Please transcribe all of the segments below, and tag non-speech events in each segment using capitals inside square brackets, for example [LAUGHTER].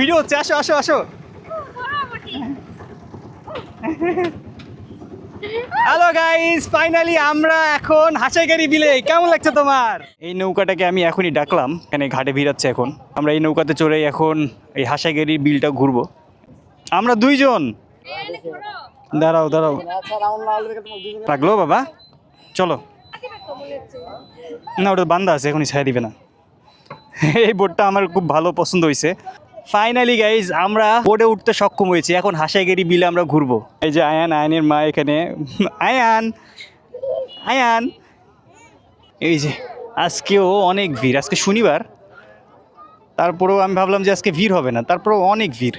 Video হচ্ছে, আসো আসো আসো। হ্যালো গাইস ফাইনালি আমরা এখন হাসাইগাড়ি বিলে। কেমন লাগছে তোমার? এই নৌকাটাকে আমি এখনই ডাকলাম, এখানে ঘাটে ভিড়াচ্ছে এখন। আমরা এই নৌকাতে চড়ে এখন এই হাসাইগাড়ির বিলটা ঘুরবো। আমরা দুইজন। দাঁড়াও দাঁড়াও। লাগল বাবা। চলো। না, ওটা বান্দা আছে, এখনই ছায়া দিবে না। এই বোটটা আমার খুব ভালো পছন্দ হয়েছে ফাইনালি গাইজ আমরা বোটে উঠতে সক্ষম হয়েছি। এখন হাসাইগেরি বিলে আমরা ঘুরবো। এই যে আয়ান আয়ানের মা এখানে। আয়ান আয়ান। এই যে আজকেও অনেক ভিড়। আজকে শনিবার। তারপরেও আমি ভাবলাম যে আজকে ভিড় হবে না। তারপরেও অনেক ভিড়।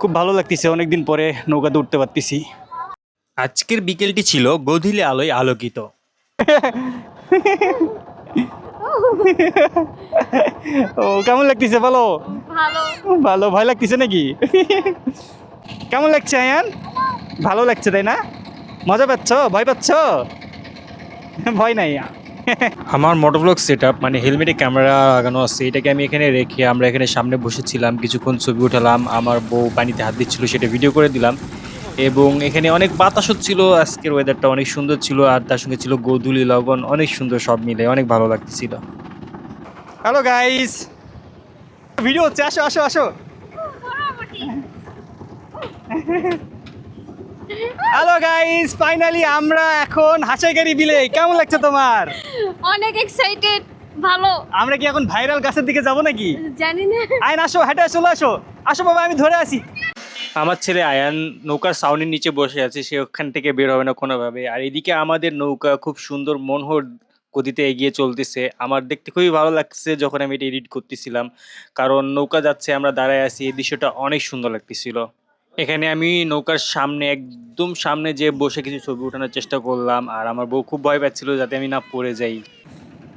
খুব ভালো লাগতেছে। অনেকদিন পরে নৌকাতে উঠতে পারতেছি। আজকের বিকেলটি ছিল গধূলি আলোয় আলোকিত। [LAUGHS] [LAUGHS] ও কেমন লাগতেছে ভালো? ভালো। ভয় লাগতেছে নাকি? [LAUGHS] কেমন লাগছে আয়ান? ভালো লাগছে তাই না? মজা পাচ্ছ? ভয় পাচ্ছ? [LAUGHS] ভয় নাই। আমার মোটোব্লগ সেট আপ মানে হেলমেটে ক্যামেরা লাগানো আছে এটাকে আমি এখানে রেখে আমরা এখানে সামনে বসেছিলাম কিছুক্ষণ ছবি উঠালাম আমার বউ পানিতে হাত দিচ্ছিল সেটা ভিডিও করে দিলাম। এবং এখানে অনেক বাতাসও ছিল আজকের ওয়েদারটা অনেক সুন্দর ছিল আর তার সঙ্গে ছিল গোধূলি লবণ অনেক সুন্দর সব মিলে অনেক ভালো লাগতেছিল। হ্যালো গাইস ভিডিও হচ্ছে আসো আসো আসো! হ্যালো গাইস ফাইনালি আমরা এখন হাসাইগাড়ি বিলে কেমন লাগছে তোমার? অনেক এক্সাইটেড ভালো। আমরা কি এখন ভাইরাল গাছের দিকে যাব নাকি? জানি না। আইন আসো হেঁটে চলে আসো। আসো বাবা আমি ধরে আসি আমার ছেলে আয়ান নৌকার সাউনের নিচে বসে আছে, সে ওখান থেকে বের হবে না কোনোভাবে। আর এদিকে আমাদের নৌকা খুব সুন্দর মনোহর গতিতে এগিয়ে চলতেছে। আমার দেখতে খুবই ভালো লাগছে যখন আমি এটা এডিট করতেছিলাম। কারণ নৌকা যাচ্ছে, আমরা দাঁড়ায় আছি, এই দৃশ্যটা অনেক সুন্দর লাগতেছিল। এখানে আমি নৌকার সামনে, একদম সামনে যে বসে কিছু ছবি ওঠানোর চেষ্টা করলাম, আর আমার বউ খুব ভয় পাচ্ছিল যাতে আমি না পড়ে যাই।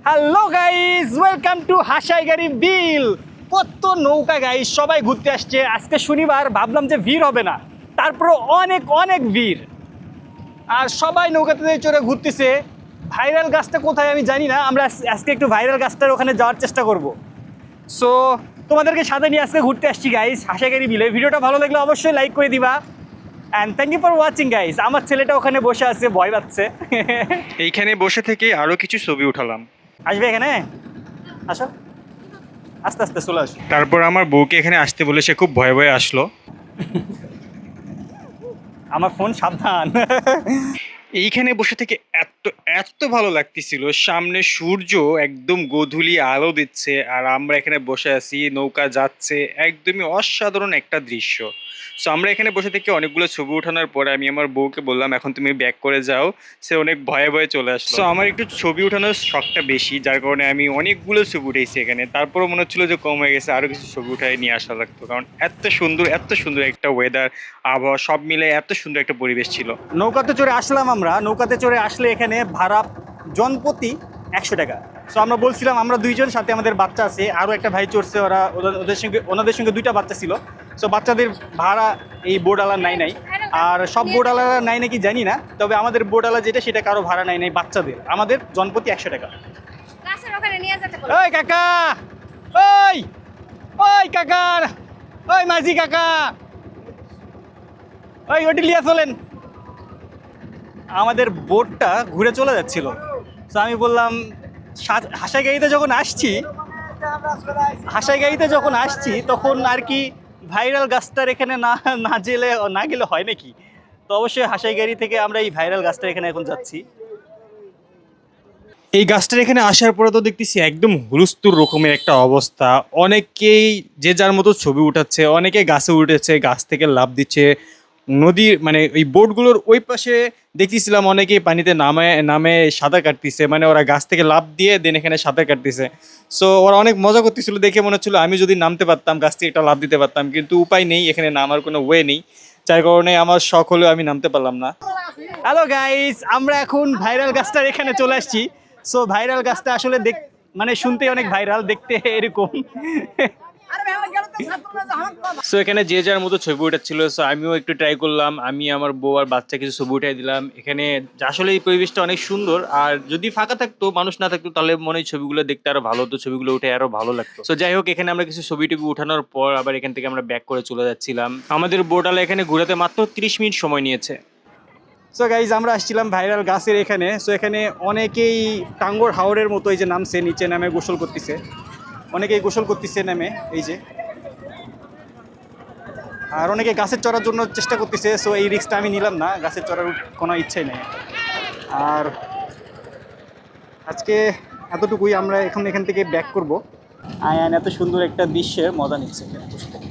হ্যালো গাইস ওয়েলকাম টু হাসাইগাড়ি বিল কত নৌকা গাইস সবাই ঘুরতে আসছে। আজকে শনিবার ভাবলাম যে ভিড় হবে না। তারপর অনেক অনেক ভিড়। আর সবাই নৌকাতে চড়ে ঘুরতেছে। ভাইরাল গাছটা কোথায় আমি জানি না। আমরা আজকে একটু ভাইরাল গাছটার ওখানে যাওয়ার চেষ্টা করব। সো তোমাদেরকে সাথে নিয়ে আজকে ঘুরতে আসছি গাইস হাসাইগাড়ি বিলে ভিডিওটা ভালো লাগলে অবশ্যই লাইক করে দিবা। And thank you for watching guys আমার ছেলেটা ওখানে বসে আছে ভয় পাচ্ছে। এইখানে বসে থেকে আরও কিছু ছবি উঠালাম। আসবে এখানে? আসো। আস্তে আস্তে চলে আসো। তারপর আমার বউকে এখানে আসতে বলে সে খুব ভয়ে ভয়ে আসলো। আমার ফোন সাবধান। এইখানে বসে থেকে এত এত ভালো লাগতেছিল, সামনে সূর্য একদম গোধূলি আলো দিচ্ছে আর আমরা এখানে বসে আছি, নৌকা যাচ্ছে, একদমই অসাধারণ একটা দৃশ্য। সো আমরা এখানে বসে থেকে অনেকগুলো ছবি ওঠানোর পরে আমি আমার বউকে বললাম, এখন তুমি ব্যাক করে যাও। সে অনেক ভয়ে ভয়ে চলে আসলো। সো আমার একটু ছবি ওঠানোর শখটা বেশি, যার কারণে আমি অনেকগুলো ছবি উঠেছি এখানে। তারপরও মনে হচ্ছিল যে কম হয়ে গেছে, আরও কিছু ছবি উঠায় নিয়ে আসা লাগতো। কারণ এত সুন্দর এত সুন্দর একটা ওয়েদার আবহাওয়া, সব মিলে এত সুন্দর একটা পরিবেশ ছিল। নৌকাতে চড়ে আসলাম আমরা। নৌকাতে চড়ে আসলে এখানে ভাড়া জনপ্রতি একশো টাকা। সো আমরা বলছিলাম আমরা দুইজন সাথে আমাদের বাচ্চা আছে আরও একটা ভাই চড়ছে ওরা ওদের- সঙ্গে ওনাদের সঙ্গে দুইটা বাচ্চা ছিল। সো বাচ্চাদের ভাড়া এই বোর্ডালার নাই নাই। আর সব বোর্ডালার নাই নাকি জানি না তবে আমাদের বোর্ডালা যেটা সেটা কারও ভাড়া নাই নাই বাচ্চাদের। আমাদের জনপ্রতি একশো টাকা। ওই কাকা! ওই! ওই কাকা ওই মাঝি কাকা! ওই ওটি লিয়া চলেন। আমাদের বোটটা ঘুরে চলে যাচ্ছিল। তো আমি বললাম সা- হাসাই গাড়িতে যখন আসছি হাসাই গাড়িতে যখন আসছি, তখন আর কি ভাইরাল গাছটার এখানে না না গেলে না গেলে হয় নাকি? তো অবশ্যই হাসাই গাড়ি থেকে আমরা এই ভাইরাল গাছটার এখানে এখন যাচ্ছি। এই গাছটার এখানে আসার পরে তো দেখতেছি একদম হুলস্থুর রকমের একটা অবস্থা। অনেকেই যে যার মতো ছবি উঠাচ্ছে, অনেকে গাছে উঠেছে, গাছ থেকে লাভ দিচ্ছে। নদীর মানে ওই বোটগুলোর ওই পাশে দেখতেছিলাম অনেকেই পানিতে নামে নামে সাঁতার কাটতেছে মানে ওরা গাছ থেকে লাভ দিয়ে দেন এখানে সাঁতার কাটতেছে। সো ওরা অনেক মজা করতেছিল, দেখে মনে হচ্ছিল আমি যদি নামতে পারতাম, গাছ থেকে একটা লাভ দিতে পারতাম, কিন্তু উপায় নেই, এখানে নামার কোনো ওয়ে নেই। যার কারণে আমার শখ হলেও আমি নামতে পারলাম না। হ্যালো গাইস আমরা এখন ভাইরাল গাছটার এখানে চলে আসছি। সো ভাইরাল গাছটা আসলে দেখ মানে শুনতে অনেক ভাইরাল দেখতে এরকম। সো এখানে যে যার মতো ছবি উঠাচ্ছিল সো আমিও একটু ট্রাই করলাম। আমি আমার বউ আর বাচ্চা কিছু ছবি উঠাই দিলাম। এখানে আসলে এই পরিবেশটা অনেক সুন্দর। আর যদি ফাঁকা থাকতো, মানুষ না থাকতো, তাহলে মনে হয় ছবিগুলো দেখতে আরও ভালো হতো, ছবিগুলো উঠে আরও ভালো লাগতো। সো যাই হোক, এখানে আমরা কিছু ছবি টবি উঠানোর পর আবার এখান থেকে আমরা ব্যাক করে চলে যাচ্ছিলাম। আমাদের বোটালা এখানে ঘোরাতে মাত্র তিরিশ মিনিট সময় নিয়েছে। সো গাইজ আমরা আসছিলাম ভাইরাল গাছের এখানে। সো এখানে অনেকেই টাঙ্গর হাওরের মতো এই যে নামছে, নিচে নামে গোসল করতেছে। অনেকেই গোসল করতেছে নামে, এই যে। আর অনেকে গাছের চড়ার জন্য চেষ্টা করতেছে সো এই রিক্সটা আমি নিলাম না, গাছের চড়ার কোনো ইচ্ছাই নেই। আর আজকে এতটুকুই আমরা এখন এখান থেকে ব্যাক করব। আয়ান এত সুন্দর একটা দৃশ্যের মজা নিচ্ছে এখানে বসে [LAUGHS] থেকে।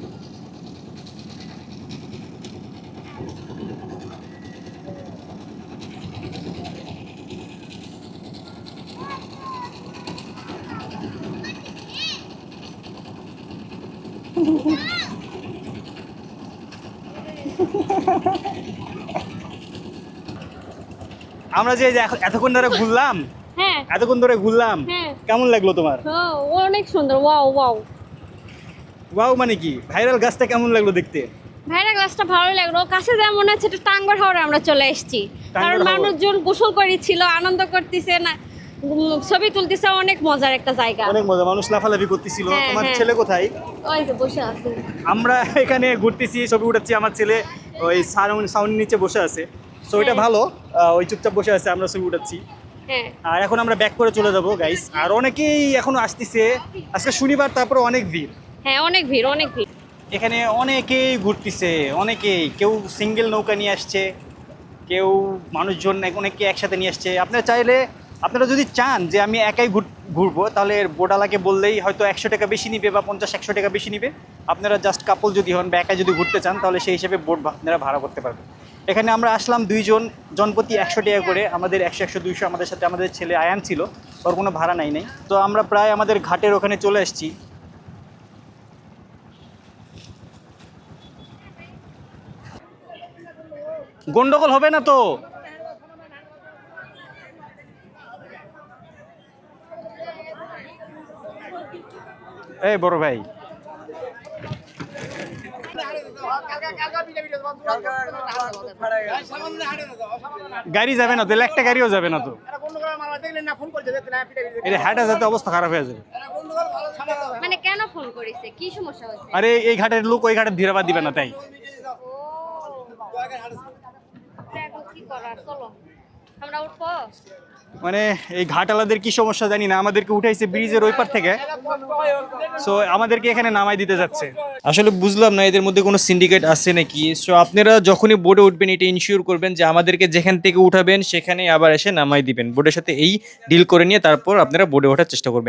আমরা যে এতক্ষণ ধরে ঘুরলাম হ্যাঁ। এতক্ষণ ধরে ঘুরলাম হ্যাঁ। কেমন লাগল তোমার? অনেক সুন্দর ওয়াও ওয়াও। ওয়াও মানে কি? ভাইরাল গাছটা কেমন লাগল দেখতে? ভাইরা গ্লাসটা ভালো লাগল। কাছে যা মনে হচ্ছে এটা টাঙ্গর হাওড়ে আমরা চলে এসেছি। কারণ মানুষজন গোসল করেছিল আনন্দ করতেছে না ছবি তুলতেছে অনেক মজার একটা জায়গা। অনেক মজা মানুষ লাফালাফি করতেছিল। হ্যাঁ, তোমার হ্যাঁ। ছেলে কোথায়? ওই যে বসে আছে। আমরা এখানে ঘুরতেছি ছবি উঠাচ্ছি আমার ছেলে ওই সাউন্ড সাউন্ড নিচে বসে আছে। সো ওইটা হ্যাঁ। ভালো ওই চুপচাপ বসে আছে আমরা ছবি উঠাচ্ছি। হ্যাঁ। আর এখন আমরা ব্যাক করে চলে যাব গাইস আর অনেকেই এখনও আসতেছে। আজকে শনিবার তারপরে অনেক ভিড়। হ্যাঁ অনেক ভিড় অনেক ভিড়। এখানে অনেকেই ঘুরতেছে অনেকেই। কেউ সিঙ্গেল নৌকা নিয়ে আসছে কেউ মানুষজন অনেককে একসাথে নিয়ে আসছে। আপনারা চাইলে আপনারা যদি চান যে আমি একাই ঘুর- ঘুরবো, তাহলে বোটালাকে বললেই হয়তো একশো টাকা বেশি নিবে বা পঞ্চাশ, একশো টাকা বেশি নিবে। আপনারা জাস্ট কাপল যদি হন বা একাই যদি ঘুরতে চান, তাহলে সেই হিসেবে বোট আপনারা ভাড়া করতে পারবেন। এখানে আমরা আসলাম দুইজন, জনপতি একশো টাকা করে, আমাদের একশো একশো দুইশো, আমাদের সাথে আমাদের ছেলে আয়ান ছিল, ওর কোনো ভাড়া নাই নাই। তো আমরা প্রায় আমাদের ঘাটের ওখানে চলে এসেছি গন্ডগোল হবে না তো? এই বড় ভাই। গাড়ি যাবে না তাহলে একটা গাড়িও যাবে না তো। এটা হাটা যাতে অবস্থা খারাপ হয়ে যাবে। মানে কেন ফোন করেছে? কি সমস্যা হয়েছে? আরে এই ঘাটের লোক ওই ঘাটে ধীরাবাদ দিবে না তাই। কি করার চলো। আমরা উঠবো? মানে এই ঘাটালাদের কি সমস্যা জানি না, আমাদেরকে উঠাইছে ব্রিজের ওই পার থেকে। সো আমাদেরকে এখানে নামাই দিতে যাচ্ছে। আসলে বুঝলাম না, এদের মধ্যে কোনো সিন্ডিকেট আছে নাকি? সো আপনারা যখনই বোর্ডে উঠবেন, এটা ইনশিওর করবেন যে আমাদেরকে যেখান থেকে উঠাবেন সেখানে আবার এসে নামাই দিবেন। বোর্ডের সাথে এই ডিল করে নিয়ে তারপর আপনারা বোর্ডে ওঠার চেষ্টা করবেন।